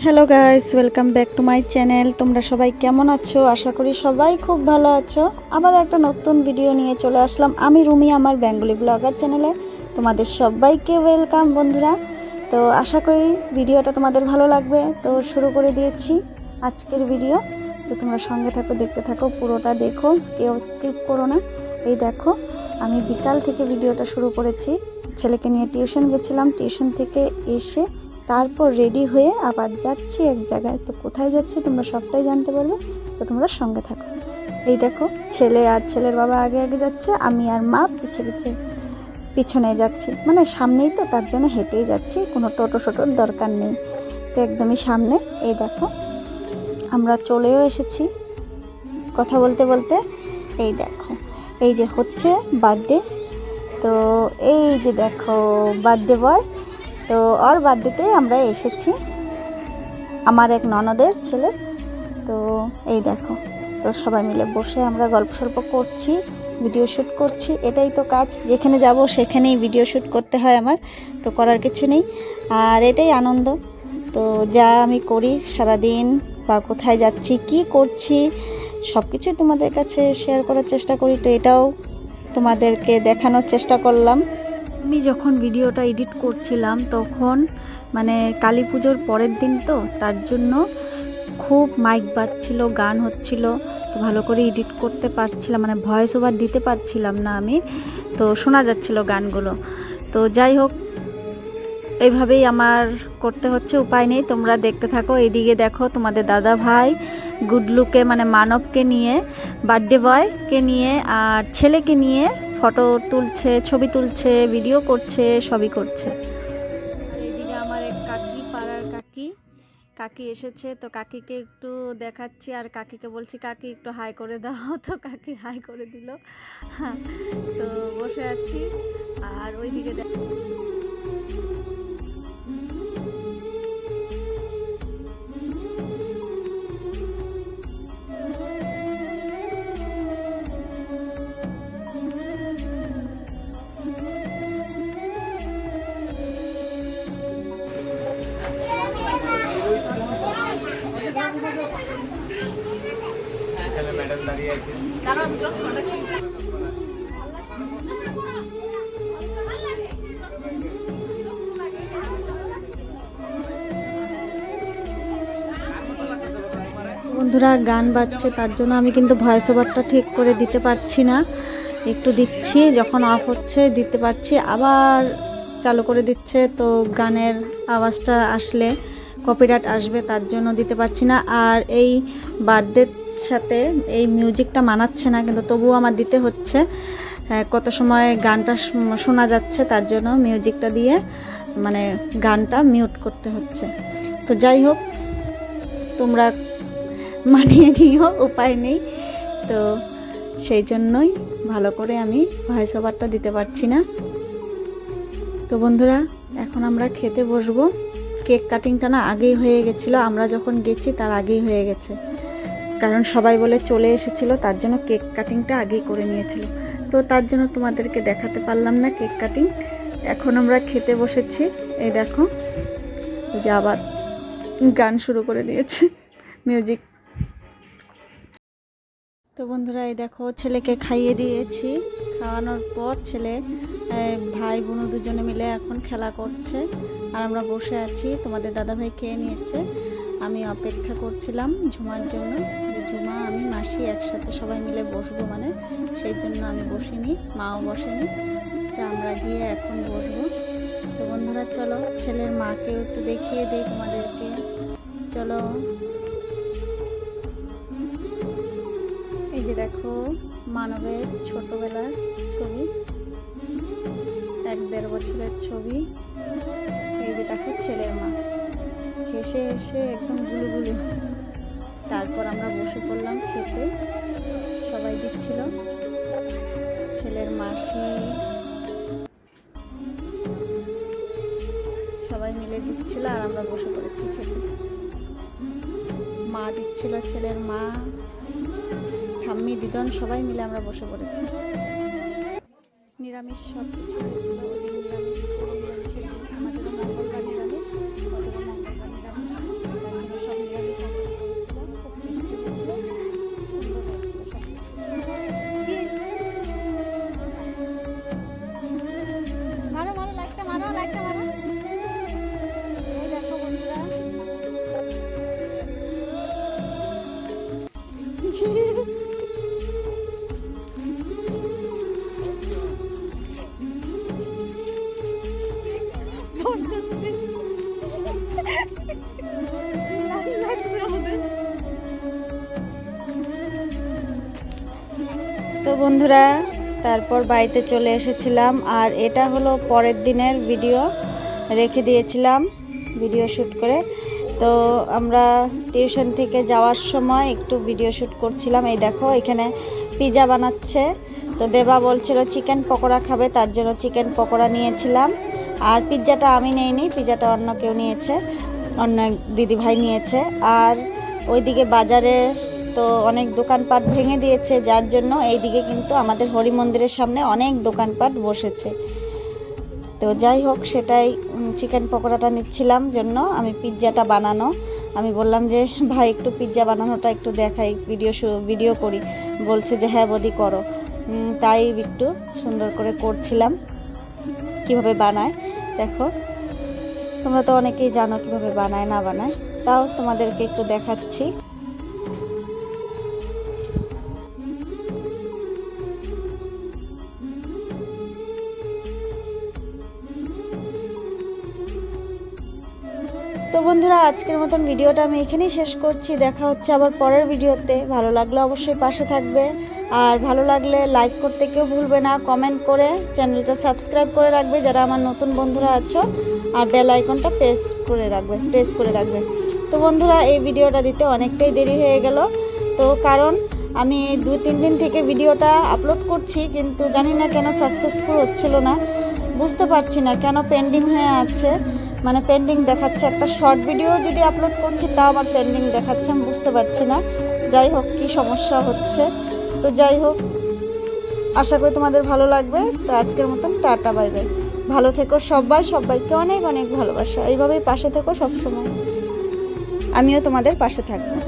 Hello guys welcome back to my channel তোমরা সবাই কেমন আছো? আশা করি সবাই খুব ভালো আছো। আবার একটা নতুন ভিডিও নিয়ে চলে আসলাম। আমি রুমি, আমার বেঙ্গলি ব্লগার চ্যানেলে তোমাদের সবাইকে ওয়েলকাম বন্ধুরা। তো আশা করি ভিডিওটা তোমাদের ভালো লাগবে। তো শুরু করে দিয়েছি আজকের ভিডিও তো তোমরা সঙ্গে থাকো, দেখতে থাকো, পুরোটা দেখো, কেউ স্কিপ করো না। এই দেখো, আমি বিকাল থেকে ভিডিওটা শুরু করেছি। ছেলেকে নিয়ে টিউশন গেছিলাম। টিউশন থেকে এসে তারপর রেডি হয়ে আবার যাচ্ছি এক জায়গায়। তো কোথায় যাচ্ছি তোমরা সবটাই জানতে পারবে। তো তোমরা সঙ্গে থাকো। এই দেখো, ছেলে আর ছেলের বাবা আগে আগে যাচ্ছে, আমি আর মা পিছে পিছে পিছনে যাচ্ছি। মানে সামনেই তো, তার জন্য হেঁটেই যাচ্ছি, কোনো টোটো টোটোর দরকার নেই। তো একদমই সামনে, এই দেখো, আমরা চলেও এসেছি। কথা বলতে বলতে, এই দেখো, এই যে হচ্ছে বার্থডে তো এই যে দেখো বার্থডে বয় তো ওর বার্থডেতে আমরা এসেছি আমার এক ননদের ছেলে। তো এই দেখো, তো সবাই মিলে বসে আমরা গল্প সল্প করছি ভিডিও শ্যুট করছি, এটাই তো কাজ। যেখানে যাব সেখানেই ভিডিও শ্যুট করতে হয় আমার, তো করার কিছু নেই। আর এটাই আনন্দ। তো যা আমি করি সারাদিন বা কোথায় যাচ্ছি, কি করছি সব কিছুই তোমাদের কাছে শেয়ার করার চেষ্টা করি। তো এটাও তোমাদেরকে দেখানোর চেষ্টা করলাম। আমি যখন ভিডিওটা এডিট করছিলাম তখন মানে কালী পুজোর পরের দিন তো, তার জন্য খুব মাইক বাজছিল, গান হচ্ছিল, তো ভালো করে এডিট করতে পারছিলাম মানে ভয়েস ওভার দিতে পারছিলাম না আমি, তো শোনা যাচ্ছিল গানগুলো। তো যাই হোক এইভাবেই আমার করতে হচ্ছে, উপায় নেই, তোমরা দেখতে থাকো, এদিকে দেখো তোমাদের দাদা ভাই, গুডলুকে মানে মানবকে নিয়ে বার্থডে বয়কে নিয়ে, আর ছেলেকে নিয়ে ফটো তুলছে, ছবি তুলছে, ভিডিও করছে, সবই করছে। এইদিকে আমার এক কাকি, পাড়ার কাকি। কাকি এসেছে, তো কাকিকে একটু দেখাচ্ছি, আর কাকিকে বলছি, কাকি, একটু হাই করে দাও। তো কাকি হাই করে দিল। হ্যাঁ তো বসে আছি। আর ওইদিকে দেখো ম্যাডাম দাঁড়িয়ে আছে। বন্ধুরা গান বাজছে তার জন্য আমি কিন্তু ভয়েস ওভারটা ঠিক করে দিতে পারছি না। একটু দিচ্ছি যখন অফ হচ্ছে দিতে পারছি। আবার চালু করে দিচ্ছে তো গানের আওয়াজটা আসলে কপিরাইট আসবে তার জন্য দিতে পারছি না। আর এই বার্থডের সাথে এই মিউজিকটা মানাচ্ছে না, কিন্তু তবুও আমার দিতে হচ্ছে। কত সময় গানটা শোনা যাচ্ছে তার জন্য মিউজিকটা দিয়ে মানে গানটা মিউট করতে হচ্ছে। তো যাই হোক, তোমরা মানিয়ে নিও, উপায় নেই। তো সেই জন্যই ভালো করে আমি ভয়েস ওভারটা দিতে পারছি না। তো বন্ধুরা, এখন আমরা খেতে বসবো। কেক কাটিংটা না আগেই হয়ে গেছিল, আমরা যখন গেছি তার আগেই হয়ে গেছে। কারণ সবাই বলে চলে এসেছিল, তার জন্য কেক কাটিংটা আগেই করে নিয়েছিল। তো তার জন্য তোমাদেরকে দেখাতে পারলাম না কেক কাটিং। এখন আমরা খেতে বসেছি। এই দেখো যে আবার গান শুরু করে দিয়েছে মিউজিক তো বন্ধুরা, এই দেখো, ছেলেকে খাইয়ে দিয়েছি। খাওয়ানোর পর ছেলে ভাই বোনু দুজনে মিলে এখন খেলা করছে। আর আমরা বসে আছি, তোমাদের দাদাভাই খেয়ে নিয়েছে। আমি অপেক্ষা করছিলাম ঝুমার জন্য। মাসি একসাথে, সবাই মিলে বসবো মানে। সেই জন্য আমি বসিনি, মাও বসেনি। তো আমরা গিয়ে এখন বসবো। তো বন্ধুরা, চলো, ছেলের মাকেও একটু দেখিয়ে দিই তোমাদেরকে। চলো। এই যে দেখো, মানবের ছোটবেলার ছবি। এক দেড় বছরের ছবি। এই যে দেখো, ছেলের মা। হেসে হেসে একদম গুলুগুলু। তারপর আমরা বসে পড়লাম খেতে। সবাই দিচ্ছিল। ছেলের মাসি। সবাই মিলে দিচ্ছিল আর আমরা বসে পড়েছি খেতে। মা দিচ্ছিল, ছেলের মা। ঠাম্মি, দিদন সবাই মিলে আমরা বসে পড়েছি। নিরামিষ সব কিছু হয়েছিল নিরামিষ ছিল আমাদেরও মঙ্গলবার নিরামিষ মঙ্গলবার। তো বন্ধুরা, তারপর বাড়িতে চলে এসেছিলাম, আর এটা হলো পরের দিনের ভিডিও। রেখে দিয়েছিলাম ভিডিও শ্যুট করে। তো আমরা টিউশন থেকে যাওয়ার সময় একটু ভিডিও শ্যুট করছিলাম। এই দেখো, এখানে পিজা বানাচ্ছে। তো দেবা বলছিল, চিকেন পকোড়া খাবে। তার জন্য চিকেন পকোড়া নিয়েছিলাম। আর পিৎজাটা আমি নেইনি, পিৎজাটা অন্য কেউ নিয়েছে, অন্য এক দিদিভাই নিয়েছে। আর ওইদিকে বাজারে তো অনেক দোকানপাট ভেঙে দিয়েছে, যার জন্য এইদিকে কিন্তু আমাদের হরি মন্দিরের সামনে অনেক দোকানপাট বসেছে। তো যাই হোক, সেটাই চিকেন পকোড়াটা নিচ্ছিলাম জন্য, আমি পিৎজাটা বানানো। আমি বললাম যে, ভাই, একটু পিৎজা বানানোটা একটু দেখাই, ভিডিও ভিডিও করি। বলছে যে হ্যাঁ বদি, করো। তাই একটু সুন্দর করে করছিলাম, কীভাবে বানায়। দেখো, তোমরা তো অনেকেই জানো কীভাবে বানায়, না বানায়। তাও তোমাদেরকে একটু দেখাচ্ছি। তো বন্ধুরা, আজকের মতন ভিডিওটা আমি এখানেই শেষ করছি। দেখা হচ্ছে আবার পরের ভিডিওতে। ভালো লাগলে অবশ্যই পাশে থাকবে। আর ভালো লাগলে লাইক করতে কেউ ভুলবে না কমেন্ট করে চ্যানেলটা সাবস্ক্রাইব করে রাখবে যারা আমার নতুন বন্ধুরা আছো। আর বেল আইকনটা প্রেস করে রাখবে প্রেস করে রাখবে। তো বন্ধুরা, এই ভিডিওটা দিতে অনেকটাই দেরি হয়ে গেল। তো কারণ আমি দু তিন দিন থেকে ভিডিওটা আপলোড করছি, কিন্তু জানি না কেন সাকসেসফুল হচ্ছিল না। বুঝতে পারছি না কেন পেন্ডিং হয়ে আছে। মানে পেন্ডিং দেখাচ্ছে একটা শর্ট ভিডিও যদি আপলোড করছি, তাও আমার পেন্ডিং দেখাচ্ছে, আমি বুঝতে পারছি না। যাই হোক, কী সমস্যা হচ্ছে। তো যাই হোক, আশা করি তোমাদের ভালো লাগবে। তো আজকের মতন টাটা, বাই বাই। ভালো থেকো সবাই, সবাইকে অনেক অনেক ভালোবাসা। এইভাবেই পাশে থেকো সবসময়। আমিও তোমাদের পাশে থাকব।